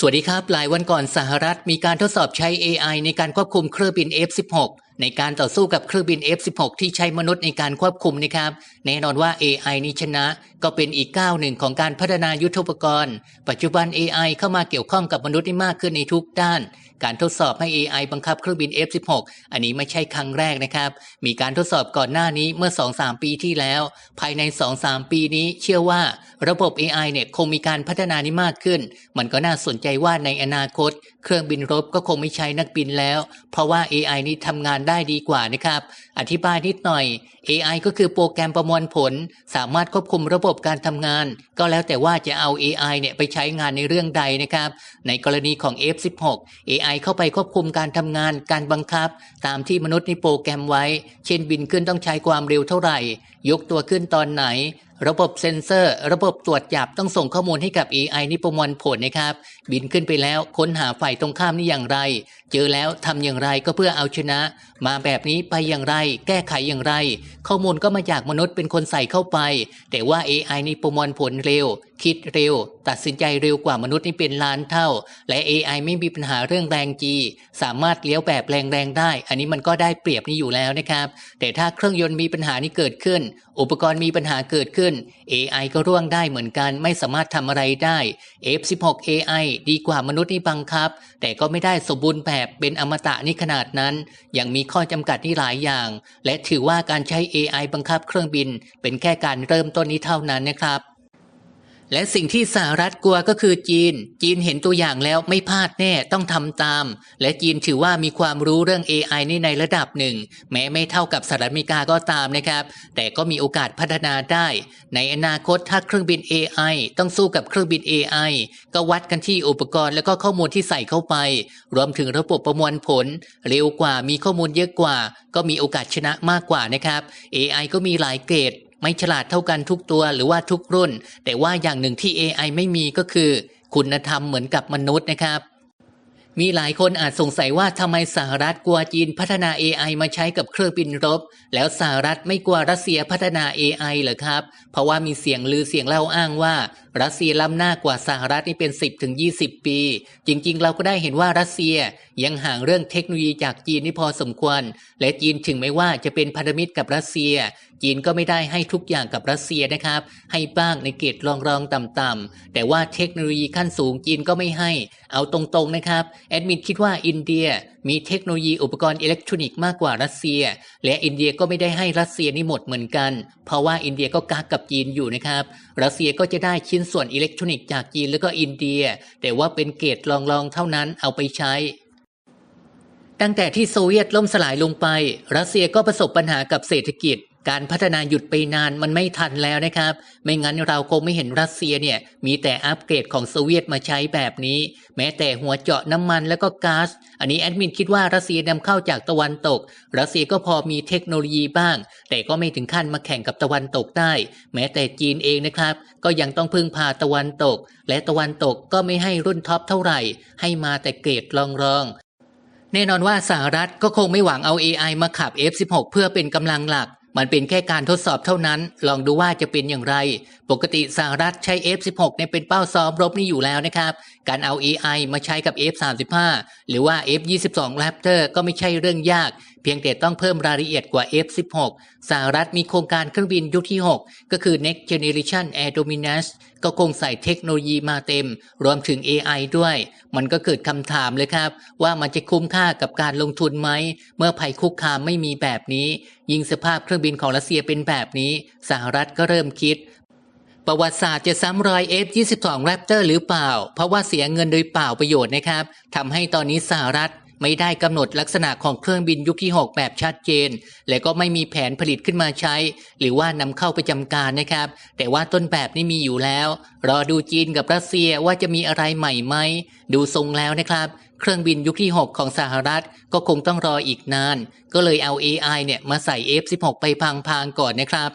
สวัสดีครับ หลายวันก่อนสหรัฐมีการทดสอบใช้ AI ในการควบคุมเครื่องบิน F-16 ในการต่อสู้กับเครื่องบิน F-16 ที่ใช้มนุษย์ในการควบคุมนะครับ แน่นอนว่า AI นี้ชนะ ก็เป็นอีกก้าวหนึ่งของการพัฒนายุทธปกรณ์ ปัจจุบัน AI เข้ามาเกี่ยวข้องกับมนุษย์ได้มากขึ้นในทุกด้าน การทดสอบให้ AI บังคับเครื่องบิน F-16 อันนี้ไม่ใช่ครั้งแรกนะครับ มีการทดสอบก่อนหน้านี้เมื่อ 2-3 ปีที่แล้ว ภายใน 2-3 ปีนี้เชื่อว่าระบบ AI เนี่ยคงมีการพัฒนานี้มากขึ้น มันก็น่าสนใจว่าในอนาคต เครื่องบินรบก็คงไม่ใช้นักบินแล้ว เพราะว่า AI นี้ทำงานได้ดีกว่านะครับ อธิบายนิดหน่อย AI ก็คือโปรแกรมประมวลผล สามารถควบคุมระบบการทำงาน ก็แล้วแต่ว่าจะเอา AI เนี่ยไปใช้งานในเรื่องใดนะครับ ในกรณีของ F16 AI เข้าไปควบคุมการทำงานการบังคับ ตามที่มนุษย์ในโปรแกรมไว้ เช่นบินขึ้นต้องใช้ความเร็วเท่าไหร่ ยกตัวขึ้นตอนไหน ระบบเซ็นเซอร์ ระบบตรวจจับต้องส่งข้อมูลให้กับ AI นี่ประมวลผลนะครับ บินขึ้นไปแล้วค้นหาฝ่ายตรงข้ามนี่อย่างไร เจอแล้วทำอย่างไรก็เพื่อเอาชนะ มาแบบนี้ไปอย่างไร แก้ไขอย่างไร ข้อมูลก็มาจากมนุษย์เป็นคนใส่เข้าไป แต่ว่า AI นี่ประมวลผลเร็ว คิดเร็ว ตัดสินใจเร็วกว่ามนุษย์นี่เป็นล้านเท่า และ AI ไม่มีปัญหาเรื่องแรงจีสามารถเลี้ยวแบบแรงๆได้ อันนี้มันก็ได้เปรียบนี่อยู่แล้วนะครับ แต่ถ้าเครื่องยนต์มีปัญหานี้เกิดขึ้น อุปกรณ์มีปัญหาเกิดขึ้นขึ้น AI ก็ร่วงได้เหมือนกันไม่สามารถทำอะไรได้ F16 AI ดีกว่ามนุษย์นี่บังคับ แต่ก็ไม่ได้สมบูรณ์แบบเป็นอมตะนี่ขนาดนั้น ยังมีข้อจำกัดนี่หลายอย่าง และถือว่าการใช้ AI บังคับเครื่องบิน เป็นแค่การเริ่มต้นนี้เท่านั้นนะครับ และสิ่งที่สหรัฐกลัวก็คือจีน จีนเห็นตัวอย่างแล้วไม่พลาดแน่ต้องทำตาม และจีนถือว่ามีความรู้เรื่อง AI นี่ในระดับหนึ่ง แม้ไม่เท่ากับสหรัฐอเมริกาก็ตามนะครับ แต่ก็มีโอกาสพัฒนาได้ ในอนาคตถ้าเครื่องบิน AI ต้องสู้กับเครื่องบิน AI ก็วัดกันที่อุปกรณ์และก็ข้อมูลที่ใส่เข้าไป รวมถึงระบบประมวลผล เร็วกว่ามีข้อมูลเยอะกว่า ก็มีโอกาสชนะมากกว่านะครับ AI ก็มีหลายเกรด ไม่ฉลาดเท่ากันทุกตัวหรือว่าทุกรุ่น แต่ว่าอย่างหนึ่งที่ AI ไม่มีก็คือ คุณธรรมเหมือนกับมนุษย์นะครับ มีหลายคนอาจสงสัยว่าทำไมสหรัฐกลัวจีนพัฒนา AI มาใช้กับเครื่องบินรบ แล้วสหรัฐไม่กลัวรัสเซียพัฒนา AI เหรอครับ เพราะว่ามีเสียงลือเสียงเล่าอ้างว่ารัสเซียล้ำหน้ากว่าสหรัฐนี่เป็น 10ถึง20 ปี จริงๆ เราก็ได้เห็นว่ารัสเซียยังห่างเรื่องเทคโนโลยีจากจีนนี่พอสมควร และจีนถึงไม่ว่าจะเป็นพันธมิตรกับรัสเซีย จีนก็ไม่ได้ให้ทุกอย่างกับรัสเซียนะครับ ให้บ้างในเกรดรองรองต่ำๆแต่ว่าเทคโนโลยีขั้นสูงจีนก็ไม่ให้ เอาตรงๆนะครับแอดมินคิดว่าอินเดียมีเทคโนโลยีอุปกรณ์อิเล็กทรอนิกส์มากกว่ารัสเซีย และอินเดียก็ไม่ได้ให้รัสเซียนี่หมดเหมือนกัน เพราะว่าอินเดียก็กักกับจีนอยู่นะครับ รัสเซียก็จะได้ชิ้นส่วนอิเล็กทรอนิกส์จากจีนแล้วก็อินเดีย แต่ว่าเป็นเกรดรองๆเท่านั้นเอาไปใช้ ตั้งแต่ที่โซเวียตล่มสลายลงไป รัสเซียก็ประสบปัญหากับเศรษฐกิจ การพัฒนาหยุดไปนานมันไม่ทันแล้วนะครับ ไม่งั้นเราคงไม่เห็นรัสเซียเนี่ย มีแต่อัปเกรดของโซเวียตมาใช้แบบนี้ แม้แต่หัวเจาะน้ำมันแล้วก็ก๊าซอันนี้แอดมินคิดว่ารัสเซียนำเข้าจากตะวันตก รัสเซียก็พอมีเทคโนโลยีบ้าง แต่ก็ไม่ถึงขั้นมาแข่งกับตะวันตกได้ แม้แต่จีนเองนะครับ ก็ยังต้องพึ่งพาตะวันตก และตะวันตกก็ไม่ให้รุ่นท็อปเท่าไหร่ ให้มาแต่เกรดรองๆแน่นอนว่าสหรัฐก็คงไม่หวังเอา AI มาขับ F16 เพื่อเป็นกำลังหลัก มันเป็นแค่การทดสอบเท่านั้น ลองดูว่าจะเป็นอย่างไร ปกติสหรัฐใช้ F16 เนี่ยเป็นเป้าซ้อมรบนี่อยู่แล้วนะครับ การเอา AI มาใช้กับ F35 หรือว่า F22 Raptor ก็ไม่ใช่เรื่องยาก พียงแต่ต้องเพิ่มรายละเอียดกว่า F16 สหรัฐมีโครงการเครื่องบินยุคที่ 6 ก็คือ Next Generation Air Dominance ก็คงใส่เทคโนโลยีมาเต็ม รวมถึง AI ด้วย มันก็เกิดคำถามเลยครับ ว่ามันจะคุ้มค่ากับการลงทุนไหม เมื่อภัยคุกคามไม่มีแบบนี้ ยิงสภาพเครื่องบินของรัสเซียเป็นแบบนี้ สหรัฐก็เริ่มคิดประวัติศาสตร์จะซ้ำรอย F22 Raptor หรือเปล่า เพราะว่าเสียเงินโดยเปล่าประโยชน์นะครับทำให้ตอนนี้สหรัฐ ไม่ได้กำหนดลักษณะของเครื่องบินยุคที่ 6 แบบชัดเจน และก็ไม่มีแผนผลิตขึ้นมาใช้ หรือว่านำเข้าไปจำการนะครับ แต่ว่าต้นแบบนี่มีอยู่แล้ว รอดูจีนกับรัสเซียว่าจะมีอะไรใหม่ไหม ดูทรงแล้วนะครับ เครื่องบินยุคที่ 6 ของสหรัฐ ก็คงต้องรออีกนาน ก็เลยเอา AI เนี่ยมาใส่ F16 ไปพางๆก่อนนะครับ